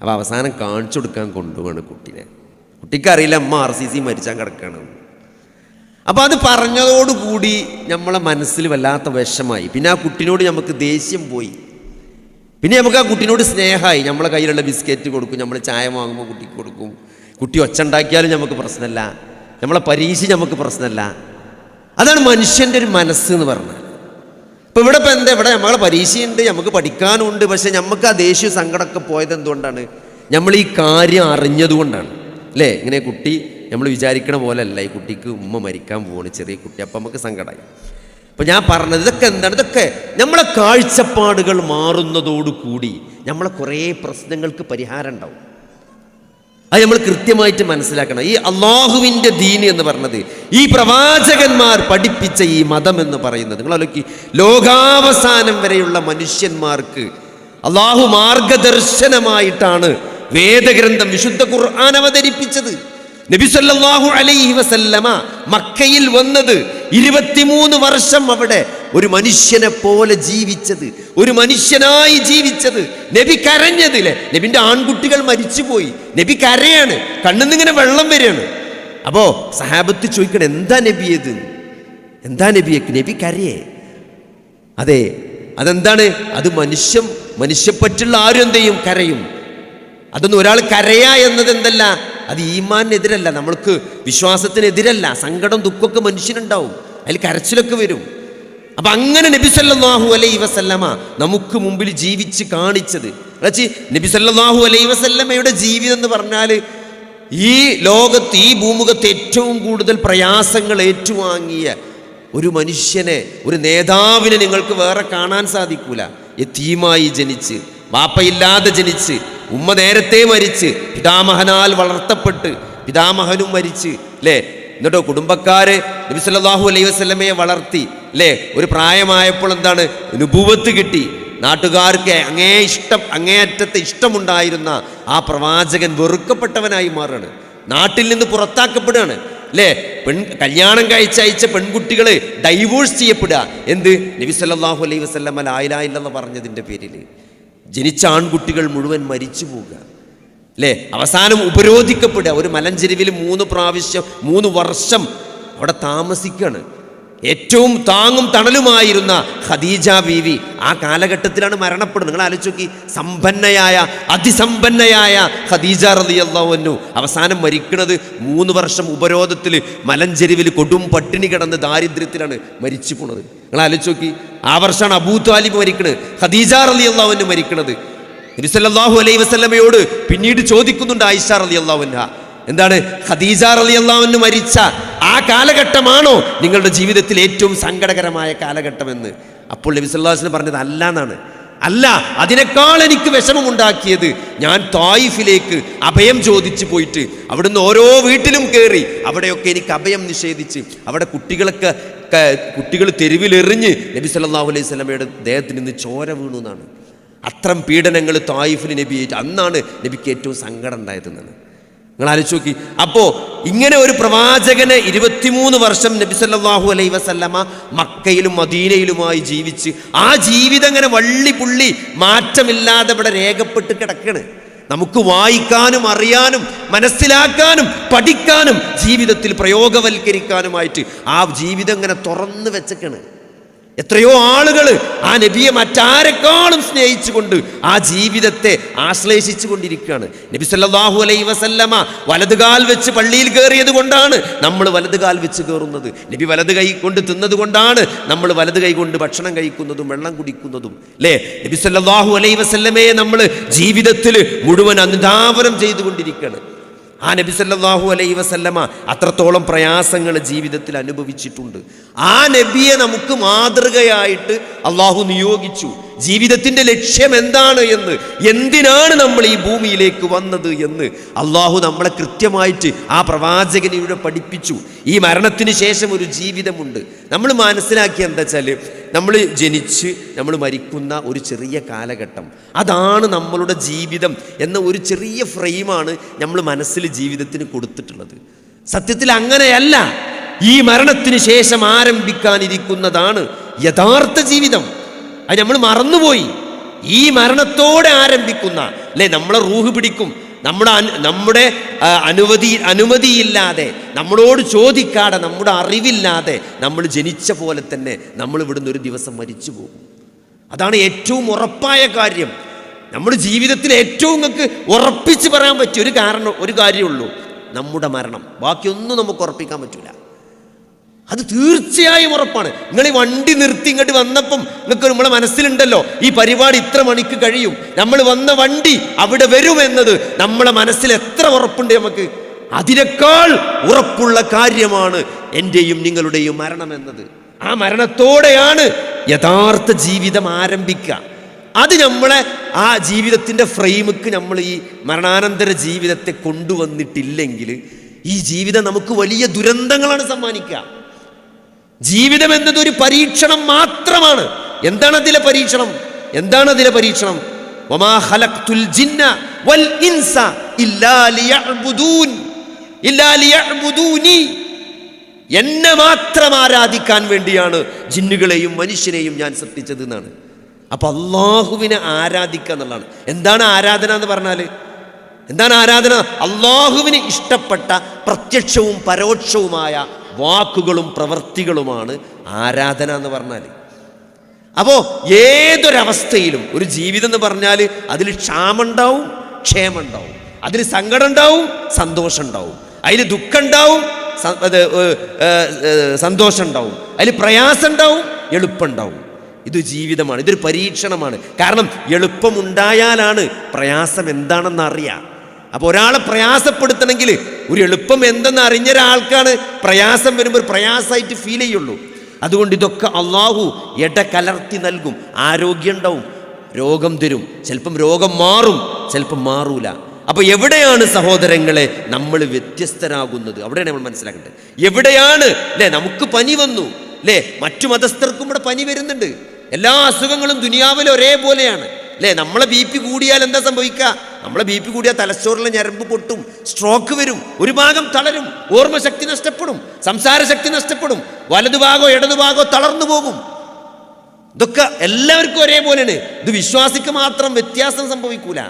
അപ്പോൾ അവസാനം കാണിച്ചു കൊടുക്കാൻ കൊണ്ടുപോവാണ് കുട്ടീനെ. കുട്ടിക്കറിയില്ല അമ്മ ആർ സി സി മരിച്ചാൽ കിടക്കണം. അപ്പോൾ അത് പറഞ്ഞതോടുകൂടി നമ്മളെ മനസ്സിൽ വല്ലാത്ത വിഷമായി. പിന്നെ ആ കുട്ടിനോട് നമുക്ക് ദേഷ്യം പോയി. പിന്നെ നമുക്ക് ആ കുട്ടീനോട് സ്നേഹമായി നമ്മളെ കയ്യിലുള്ള ബിസ്ക്കറ്റ് കൊടുക്കും നമ്മൾ ചായ വാങ്ങുമ്പോൾ കുട്ടിക്ക് കൊടുക്കും. കുട്ടി ഒച്ച ഉണ്ടാക്കിയാലും നമുക്ക് പ്രശ്നമല്ല നമ്മളെ പരീക്ഷ നമുക്ക് പ്രശ്നമല്ല അതാണ് മനുഷ്യന്റെ ഒരു മനസ്സ് എന്ന് പറഞ്ഞാൽ ഇപ്പം ഇവിടെ ഇപ്പം എന്താ? ഇവിടെ നമ്മളെ പരീക്ഷയുണ്ട് നമുക്ക് പഠിക്കാനുണ്ട് പക്ഷേ നമുക്ക് ആ ദേഷ്യ സങ്കടമൊക്കെ പോയത് എന്തുകൊണ്ടാണ്? നമ്മൾ ഈ കാര്യം അറിഞ്ഞതുകൊണ്ടാണ് അല്ലേ? ഇങ്ങനെ കുട്ടി നമ്മൾ വിചാരിക്കണ പോലെ അല്ല. ഈ കുട്ടിക്ക് ഉമ്മ മരിക്കാൻ പോവാണ്. ചെറിയ കുട്ടി. അപ്പം നമുക്ക് സങ്കടമായി അപ്പം ഞാൻ പറഞ്ഞത് ഇതൊക്കെ എന്താണ്? ഇതൊക്കെ നമ്മളെ കാഴ്ചപ്പാടുകൾ മാറുന്നതോടുകൂടി നമ്മളെ കുറേ പ്രശ്നങ്ങൾക്ക് പരിഹാരം ഉണ്ടാവും. അത് നമ്മൾ കൃത്യമായിട്ട് മനസ്സിലാക്കണം. ഈ അള്ളാഹുവിന്റെ ദീന് എന്ന് പറഞ്ഞത് ഈ പ്രവാചകന്മാർ പഠിപ്പിച്ച ഈ മതം എന്ന് പറയുന്നത്. നിങ്ങൾ ആലോചിക്ക് ലോകാവസാനം വരെയുള്ള മനുഷ്യന്മാർക്ക് അള്ളാഹു മാർഗദർശനമായിട്ടാണ് വേദഗ്രന്ഥം വിശുദ്ധ ഖുർആൻ അവതരിപ്പിച്ചത്. നബി സല്ലല്ലാഹു അലൈഹി വസല്ലമ മക്കയിൽ വന്നത് ഇരുപത്തിമൂന്ന് വർഷം അവിടെ ഒരു മനുഷ്യനെ പോലെ ജീവിച്ചത് ഒരു മനുഷ്യനായി ജീവിച്ചത്. നബി കരഞ്ഞതില്ലേ നബിന്റെ ആൺകുട്ടികൾ മരിച്ചുപോയി. നബി കരയാണ് കണ്ണുന്നിങ്ങനെ വെള്ളം വരികയാണ്. അപ്പോ സഹാബത്ത് ചോദിക്കണം എന്താ നബിയത് എന്താ നബിയെ നബി കരയേ. അതെ. അതെന്താണ്? അത് മനുഷ്യൻ മനുഷ്യപ്പറ്റുള്ള ആരും എന്ത് ചെയ്യും? കരയും. അതൊന്നും ഒരാൾ കരയാ എന്നത് എന്തല്ല അത് ഈമാനെതിരല്ല നമ്മൾക്ക് വിശ്വാസത്തിനെതിരല്ല സങ്കടം ദുഃഖമൊക്കെ മനുഷ്യനുണ്ടാവും അതിൽ കരച്ചിലൊക്കെ വരും. അപ്പൊ അങ്ങനെ നബിസല്ലാഹു അലൈ വസല്ലമ നമുക്ക് മുമ്പിൽ ജീവിച്ച് കാണിച്ചത്. എന്നുവെച്ച് നബി സല്ലല്ലാഹു അലൈഹി വസല്ലമയുടെ ജീവിതം എന്ന് പറഞ്ഞാൽ ഈ ലോകത്ത് ഈ ഭൂമുഖത്ത് ഏറ്റവും കൂടുതൽ പ്രയാസങ്ങൾ ഏറ്റുവാങ്ങിയ ഒരു മനുഷ്യനെ ഒരു നേതാവിനെ നിങ്ങൾക്ക് വേറെ കാണാൻ സാധിക്കൂല. എത്തീമായി ജനിച്ച്. വാപ്പയില്ലാതെ ജനിച്ച് ഉമ്മ നേരത്തെ മരിച്ച് പിതാമഹനാൽ വളർത്തപ്പെട്ട് പിതാമഹനും മരിച്ച് അല്ലേ എന്നിട്ടോ കുടുംബക്കാര് നബി സല്ലല്ലാഹു അലൈഹി വസ്ലമയെ വളർത്തി അല്ലേ ഒരു പ്രായമായപ്പോൾ എന്താണ്? നുപൂവത്ത് കിട്ടി. നാട്ടുകാർക്ക് അങ്ങേ ഇഷ്ടം അങ്ങേയറ്റത്തെ ഇഷ്ടമുണ്ടായിരുന്ന ആ പ്രവാചകൻ വെറുക്കപ്പെട്ടവനായി മാറുകയാണ് നാട്ടിൽ നിന്ന് പുറത്താക്കപ്പെടുകയാണ് അല്ലേ പെൺ കല്യാണം കഴിച്ചയച്ച പെൺകുട്ടികൾ ഡൈവോഴ്സ് ചെയ്യപ്പെടുക. എന്ത്? നബി സല്ലല്ലാഹു അലൈഹി വസല്ലമ ലായിലായില്ലെന്ന് പറഞ്ഞതിന്റെ പേരിൽ ജനിച്ച ആൺകുട്ടികൾ മുഴുവൻ മരിച്ചു പോവുക. അല്ലേ? അവസാനം ഉപരോധിക്കപ്പെടുക. ഒരു മലഞ്ചെരുവിൽ മൂന്ന് പ്രാവശ്യം മൂന്ന് വർഷം അവിടെ താമസിക്കുകയാണ്. ഏറ്റവും താങ്ങും തണലുമായിരുന്ന ഖദീജ ബീവി ആ കാലഘട്ടത്തിലാണ് മരണപ്പെടുന്നത്. നിങ്ങൾ ആലോചിച്ച് നോക്കി. സമ്പന്നയായ അതിസമ്പന്നയായ ഖദീജ റളിയല്ലാഹു അവസാനം മരിക്കുന്നത് മൂന്ന് വർഷം ഉപരോധത്തിൽ മലഞ്ചെരുവിൽ കൊടും പട്ടിണി കിടന്ന് ദാരിദ്ര്യത്തിലാണ് മരിച്ചു പോണത്. നിങ്ങൾ ആലോചിച്ച് നോക്കി. ആ വർഷമാണ് അബൂ താലിബ് മരിക്കുന്നത് ഖദീജ റളിയല്ലാഹു മരിക്കുന്നത് ഇരുസല്ലാഹു അലൈ വസല്ലമയോട് പിന്നീട് ചോദിക്കുന്നുണ്ട് ആയിഷ റലിയല്ലാവുന്ന എന്താണ്? ഖദീജ റലിയല്ലാവുന്നു മരിച്ച ആ കാലഘട്ടമാണോ നിങ്ങളുടെ ജീവിതത്തിൽ ഏറ്റവും സങ്കടകരമായ കാലഘട്ടമെന്ന്? അപ്പോൾ നബി സല്ലാഹുസ്ലം പറഞ്ഞത് അല്ല എന്നാണ്. അല്ല അതിനേക്കാൾ എനിക്ക് വിഷമമുണ്ടാക്കിയത് ഞാൻ തായിഫിലേക്ക് അഭയം ചോദിച്ചു പോയിട്ട് അവിടുന്ന് ഓരോ വീട്ടിലും കയറി അവിടെയൊക്കെ എനിക്ക് അഭയം നിഷേധിച്ച് അവിടെ കുട്ടികളൊക്കെ കുട്ടികൾ തെരുവിലെറിഞ്ഞ് നബി സല്ലല്ലാഹു അലൈഹി സ്വലമയുടെ ദേഹത്തിൽ നിന്ന് ചോര വീണു എന്നാണ്. അത്രം പീഡനങ്ങൾ തായിഫിൽ നബി അന്നാണ് നബിക്ക് ഏറ്റവും സങ്കടം ഉണ്ടായതെന്നാണ്. നിങ്ങൾ ആലോചിച്ച് നോക്കി. അപ്പോൾ ഇങ്ങനെ ഒരു പ്രവാചകനെ ഇരുപത്തിമൂന്ന് വർഷം നബി സല്ലല്ലാഹു അലൈഹി വസല്ലമ മക്കയിലും മദീനയിലുമായി ജീവിച്ച് ആ ജീവിതം ഇങ്ങനെ വള്ളി പുള്ളി മാറ്റമില്ലാതെ ഇവിടെ രേഖപ്പെട്ട് കിടക്കണ്. നമുക്ക് വായിക്കാനും അറിയാനും മനസ്സിലാക്കാനും പഠിക്കാനും ജീവിതത്തിൽ പ്രയോഗവൽക്കരിക്കാനുമായിട്ട് ആ ജീവിതം ഇങ്ങനെ തുറന്നു വെച്ചേക്കാണ്. എത്രയോ ആളുകൾ ആ നബിയെ മറ്റാരെക്കാളും സ്നേഹിച്ചുകൊണ്ട് ആ ജീവിതത്തെ ആശ്ലേഷിച്ചു കൊണ്ടിരിക്കുകയാണ് നബി സല്ലല്ലാഹു അലൈഹി വസല്ലമ വലതുകാൽ വെച്ച് പള്ളിയിൽ കയറിയത് കൊണ്ടാണ് നമ്മൾ വലതുകാൽ വെച്ച് കയറുന്നത്. നബി വലത് കൈ കൊണ്ട് തിന്നത് കൊണ്ടാണ് നമ്മൾ വലത് കൈ കൊണ്ട് ഭക്ഷണം കഴിക്കുന്നതും വെള്ളം കുടിക്കുന്നതും. അല്ലേ നബി സല്ലാഹു അലൈ വസല്ലമയെ നമ്മൾ ജീവിതത്തിൽ മുഴുവൻ അനുധാവനം ചെയ്തുകൊണ്ടിരിക്കുകയാണ്. ആ നബി സല്ലാഹു അലൈ വസല്ലമ അത്രത്തോളം പ്രയാസങ്ങൾ ജീവിതത്തിൽ അനുഭവിച്ചിട്ടുണ്ട്. ആ നബിയെ നമുക്ക് മാതൃകയായിട്ട് അള്ളാഹു നിയോഗിച്ചു. ജീവിതത്തിന്റെ ലക്ഷ്യം എന്താണ് എന്ന് എന്തിനാണ് നമ്മൾ ഈ ഭൂമിയിലേക്ക് വന്നത് എന്ന് അള്ളാഹു നമ്മളെ കൃത്യമായിട്ട് ആ പ്രവാചകനിലൂടെ പഠിപ്പിച്ചു. ഈ മരണത്തിന് ശേഷം ഒരു ജീവിതമുണ്ട്. നമ്മൾ മനസ്സിലാക്കിയ എന്താ വെച്ചാൽ നമ്മൾ ജനിച്ച് നമ്മൾ മരിക്കുന്ന ഒരു ചെറിയ കാലഘട്ടം. അതാണ് നമ്മളുടെ ജീവിതം എന്ന ഒരു ചെറിയ ഫ്രെയിമാണ് നമ്മൾ മനസ്സിൽ ജീവിതത്തിന് കൊടുത്തിട്ടുള്ളത്. സത്യത്തിൽ അങ്ങനെയല്ല. ഈ മരണത്തിന് ശേഷം ആരംഭിക്കാനിരിക്കുന്നതാണ് യഥാർത്ഥ ജീവിതം. അത് നമ്മൾ മറന്നുപോയി. ഈ മരണത്തോടെ ആരംഭിക്കുന്ന അല്ലെ? നമ്മളെ റൂഹ് പിടിക്കും. നമ്മുടെ നമ്മുടെ അനുമതി അനുമതിയില്ലാതെ നമ്മളോട് ചോദിക്കാതെ നമ്മുടെ അറിവില്ലാതെ നമ്മൾ ജനിച്ച പോലെ തന്നെ നമ്മൾ ഇവിടുന്ന് ഒരു ദിവസം മരിച്ചു പോകും. അതാണ് ഏറ്റവും ഉറപ്പായ കാര്യം. നമ്മുടെ ജീവിതത്തിൽ ഏറ്റവും നിങ്ങൾക്ക് ഉറപ്പിച്ച് പറയാൻ പറ്റിയ ഒരു കാരണം ഒരു കാര്യമുള്ളൂ നമ്മുടെ മരണം. ബാക്കിയൊന്നും നമുക്ക് ഉറപ്പിക്കാൻ പറ്റൂല. അത് തീർച്ചയായും ഉറപ്പാണ്. നിങ്ങൾ ഈ വണ്ടി നിർത്തി ഇങ്ങോട്ട് വന്നപ്പം നിങ്ങൾക്ക് നമ്മളെ മനസ്സിലുണ്ടല്ലോ ഈ പരിപാടി ഇത്ര മണിക്ക് കഴിയും. നമ്മൾ വന്ന വണ്ടി അവിടെ വരുമെന്നത് നമ്മളെ മനസ്സിൽ എത്ര ഉറപ്പുണ്ട് നമുക്ക്? അതിനേക്കാൾ ഉറപ്പുള്ള കാര്യമാണ് എന്റെയും നിങ്ങളുടെയും മരണം എന്നത്. ആ മരണത്തോടെയാണ് യഥാർത്ഥ ജീവിതം ആരംഭിക്കുക. അത് നമ്മളെ ആ ജീവിതത്തിന്റെ ഫ്രെയിമുക്ക് നമ്മൾ ഈ മരണാനന്തര ജീവിതത്തെ കൊണ്ടുവന്നിട്ടില്ലെങ്കിൽ ഈ ജീവിതം നമുക്ക് വലിയ ദുരന്തങ്ങളാണ് സമ്മാനിക്കുക. ജീവിതം എന്നത് ഒരു പരീക്ഷണം മാത്രമാണ്. എന്താണ് അതിലെ പരീക്ഷണം? എന്താണ് അതിലെ പരീക്ഷണം? എന്നെ മാത്രം ആരാധിക്കാൻ വേണ്ടിയാണ് ജിന്നുകളെയും മനുഷ്യനെയും ഞാൻ സൃഷ്ടിച്ചത് എന്നാണ്. അപ്പൊ അള്ളാഹുവിനെ ആരാധിക്കുക എന്നുള്ളതാണ്. എന്താണ് ആരാധന എന്ന് പറഞ്ഞാൽ എന്താണ് ആരാധന? അള്ളാഹുവിന് ഇഷ്ടപ്പെട്ട പ്രത്യക്ഷവും പരോക്ഷവുമായ വാക്കുകളും പ്രവൃത്തികളുമാണ് ആരാധന എന്ന് പറഞ്ഞാൽ. അപ്പോൾ ഏതൊരവസ്ഥയിലും ഒരു ജീവിതം എന്ന് പറഞ്ഞാൽ അതിൽ ക്ഷാമുണ്ടാവും ക്ഷേമുണ്ടാവും അതിൽ സങ്കടം ഉണ്ടാവും സന്തോഷം ഉണ്ടാവും അതിൽ ദുഃഖം ഉണ്ടാവും സന്തോഷം ഉണ്ടാവും അതിൽ പ്രയാസം ഉണ്ടാവും എളുപ്പമുണ്ടാവും. ഇത് ജീവിതമാണ് ഇതൊരു പരീക്ഷണമാണ്. കാരണം എളുപ്പമുണ്ടായാലാണ് പ്രയാസം എന്താണെന്ന് അറിയാം അപ്പോൾ ഒരാളെ പ്രയാസപ്പെടുത്തണമെങ്കിൽ ഒരു എളുപ്പം എന്തെന്ന് അറിഞ്ഞ ഒരാൾക്കാണ് പ്രയാസം വരുമ്പോൾ ഒരു പ്രയാസമായിട്ട് ഫീൽ ചെയ്യുള്ളൂ. അതുകൊണ്ട് ഇതൊക്കെ അള്ളാഹു ഇട കലർത്തി നൽകും. ആരോഗ്യം ഉണ്ടാവും. രോഗം തരും. ചിലപ്പം രോഗം മാറും. ചിലപ്പം മാറൂല. അപ്പോൾ എവിടെയാണ് സഹോദരങ്ങളെ നമ്മൾ വ്യത്യസ്തരാകുന്നത്? അവിടെയാണ് നമ്മൾ മനസ്സിലാക്കേണ്ടത്. എവിടെയാണ്? അല്ലേ നമുക്ക് പനി വന്നു. അല്ലേ മറ്റു മതസ്ഥർക്കും ഇവിടെ പനി വരുന്നുണ്ട്. എല്ലാ അസുഖങ്ങളും ദുനിയാവിൽ ഒരേപോലെയാണ്. അല്ലേ? നമ്മളെ ബി പി കൂടിയാൽ എന്താ സംഭവിക്കുക? നമ്മളെ ബി പി കൂടിയാൽ തലച്ചോറിലെ ഞരമ്പ് പൊട്ടും സ്ട്രോക്ക് വരും ഒരു ഭാഗം തളരും ഓർമ്മശക്തി നഷ്ടപ്പെടും സംസാരശക്തി നഷ്ടപ്പെടും വലതുഭാഗോ ഇടതുഭാഗോ തളർന്നു പോകും. ഇതൊക്കെ എല്ലാവർക്കും ഒരേപോലെയാണ്. ഇത് വിശ്വാസിക്ക് മാത്രം വ്യത്യാസം സംഭവിക്കൂല.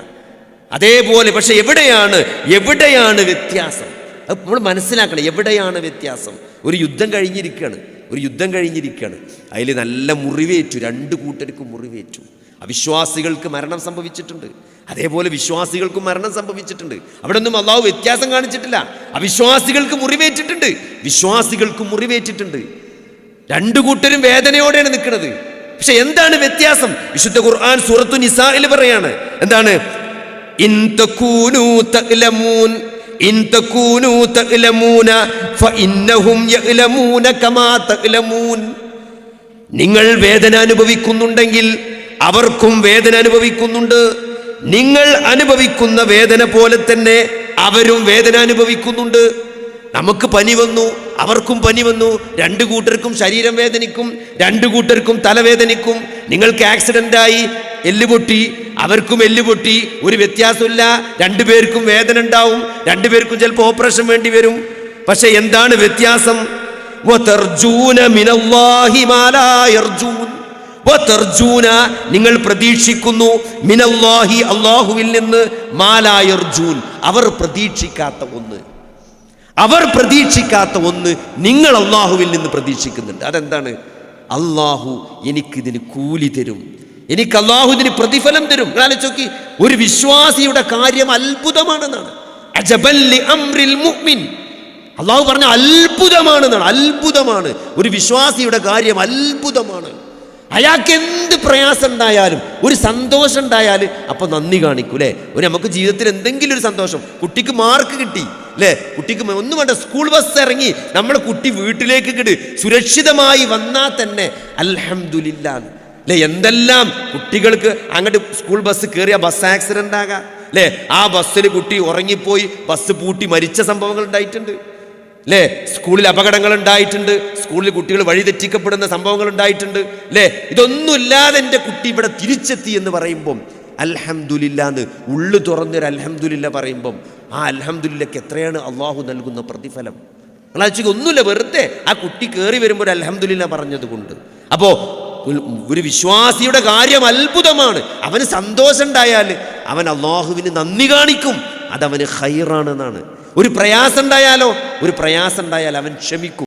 അതേപോലെ പക്ഷെ എവിടെയാണ്? എവിടെയാണ് വ്യത്യാസം? അത് നമ്മൾ മനസ്സിലാക്കണം എവിടെയാണ് വ്യത്യാസം? ഒരു യുദ്ധം കഴിഞ്ഞിരിക്കുകയാണ് ഒരു യുദ്ധം കഴിഞ്ഞിരിക്കുകയാണ്. അതിൽ നല്ല മുറിവേറ്റു രണ്ട് കൂട്ടർക്കും മുറിവേറ്റു. അവിശ്വാസികൾക്ക് മരണം സംഭവിച്ചിട്ടുണ്ട്. അതേപോലെ വിശ്വാസികൾക്കും മരണം സംഭവിച്ചിട്ടുണ്ട്. അവിടെ ഒന്നും അള്ളാഹു വ്യത്യാസം കാണിച്ചിട്ടില്ല. അവിശ്വാസികൾക്ക് മുറിവേറ്റിട്ടുണ്ട്. വിശ്വാസികൾക്കും മുറിവേറ്റിട്ടുണ്ട്. രണ്ടു കൂട്ടരും വേദനയോടെയാണ് നിൽക്കുന്നത്. പക്ഷെ എന്താണ് വ്യത്യാസം? വിശുദ്ധ ഖുർആൻ സൂറത്തു നിസായിൽ പറയാണ്. എന്താണ്? നിങ്ങൾ വേദന അനുഭവിക്കുന്നുണ്ടെങ്കിൽ അവർക്കും വേദന അനുഭവിക്കുന്നുണ്ട്. നിങ്ങൾ അനുഭവിക്കുന്ന വേദന പോലെ തന്നെ അവരും വേദന അനുഭവിക്കുന്നുണ്ട്. നമുക്ക് പനി വന്നു അവർക്കും പനി വന്നു. രണ്ടു കൂട്ടർക്കും ശരീരം വേദനിക്കും രണ്ടു കൂട്ടർക്കും തലവേദനിക്കും നിങ്ങൾക്ക് ആക്സിഡന്റ് ആയി എല്ലുപൊട്ടി അവർക്കും എല്ലുപൊട്ടി. ഒരു വ്യത്യാസമില്ല. രണ്ടുപേർക്കും വേദന ഉണ്ടാവും. രണ്ടുപേർക്കും ചിലപ്പോൾ ഓപ്പറേഷൻ വേണ്ടി വരും. പക്ഷെ എന്താണ് വ്യത്യാസം? വതർജൂന നിങ്ങൾ പ്രതീക്ഷിക്കുന്നു. മിനല്ലാഹി അള്ളാഹുവിൽ നിന്ന് മാലായർജൂൻ. അവർ പ്രതീക്ഷിക്കാത്ത ഒന്ന്. അവർ പ്രതീക്ഷിക്കാത്ത ഒന്ന് നിങ്ങൾ അള്ളാഹുവിൽ നിന്ന് പ്രതീക്ഷിക്കുന്നുണ്ട്. അതെന്താണ്? അള്ളാഹു എനിക്കിതിന് കൂലി തരും. എനിക്ക് അള്ളാഹു ഇതിന് പ്രതിഫലം തരും. ആലോചിക്കി ഒരു വിശ്വാസിയുടെ കാര്യം അത്ഭുതമാണെന്നാണ്. അള്ളാഹു പറഞ്ഞ അത്ഭുതമാണെന്നാണ്. അത്ഭുതമാണ്. ഒരു വിശ്വാസിയുടെ കാര്യം അത്ഭുതമാണ്. അയാൾക്ക് എന്ത് പ്രയാസം ഉണ്ടായാലും ഒരു സന്തോഷം ഉണ്ടായാൽ അപ്പൊ നന്ദി കാണിക്കും അല്ലേ ഒരു നമുക്ക് ജീവിതത്തിൽ എന്തെങ്കിലും ഒരു സന്തോഷം. കുട്ടിക്ക് മാർക്ക് കിട്ടി അല്ലേ കുട്ടിക്ക് ഒന്നും വേണ്ട സ്കൂൾ ബസ് ഇറങ്ങി നമ്മുടെ കുട്ടി വീട്ടിലേക്ക് കിട് സുരക്ഷിതമായി വന്നാൽ തന്നെ അൽഹംദുലില്ലാ അല്ലേ എന്തെല്ലാം കുട്ടികൾക്ക് അങ്ങോട്ട് സ്കൂൾ ബസ് കയറിയ ബസ് ആക്സിഡന്റ് ആകാം അല്ലേ ആ ബസ്സിൽ കുട്ടി ഉറങ്ങിപ്പോയി ബസ് പൂട്ടി മരിച്ച സംഭവങ്ങൾ ഉണ്ടായിട്ടുണ്ട്. അല്ലേ സ്കൂളിൽ അപകടങ്ങൾ ഉണ്ടായിട്ടുണ്ട്. സ്കൂളിൽ കുട്ടികൾ വഴിതെറ്റിക്കപ്പെടുന്ന സംഭവങ്ങൾ ഉണ്ടായിട്ടുണ്ട്. അല്ലേ ഇതൊന്നുമില്ലാതെ എന്റെ കുട്ടി ഇവിടെ തിരിച്ചെത്തി എന്ന് പറയുമ്പം അൽഹംദുലില്ലാന്ന് ഉള്ളു തുറന്നൊരു അൽഹംദുലില്ല പറയുമ്പം ആ അൽഹംദുലില്ലക്ക് എത്രയാണ് അള്ളാഹു നൽകുന്ന പ്രതിഫലം? നിങ്ങളാഴ്ചക്ക് ഒന്നുമില്ല വെറുതെ ആ കുട്ടി കയറി വരുമ്പോൾ ഒരു പറഞ്ഞതുകൊണ്ട്. പറഞ്ഞത് കൊണ്ട് അപ്പോൾ ഒരു വിശ്വാസിയുടെ കാര്യം അത്ഭുതമാണ്. അവന് സന്തോഷം ഉണ്ടായാൽ അവൻ അള്ളാഹുവിന് നന്ദി കാണിക്കും. അതവന് ഹൈറാണെന്നാണ് ഒരു പ്രയാസം ഉണ്ടായാലോ? ഒരു പ്രയാസം ഉണ്ടായാൽ അവൻ ക്ഷമിക്കും.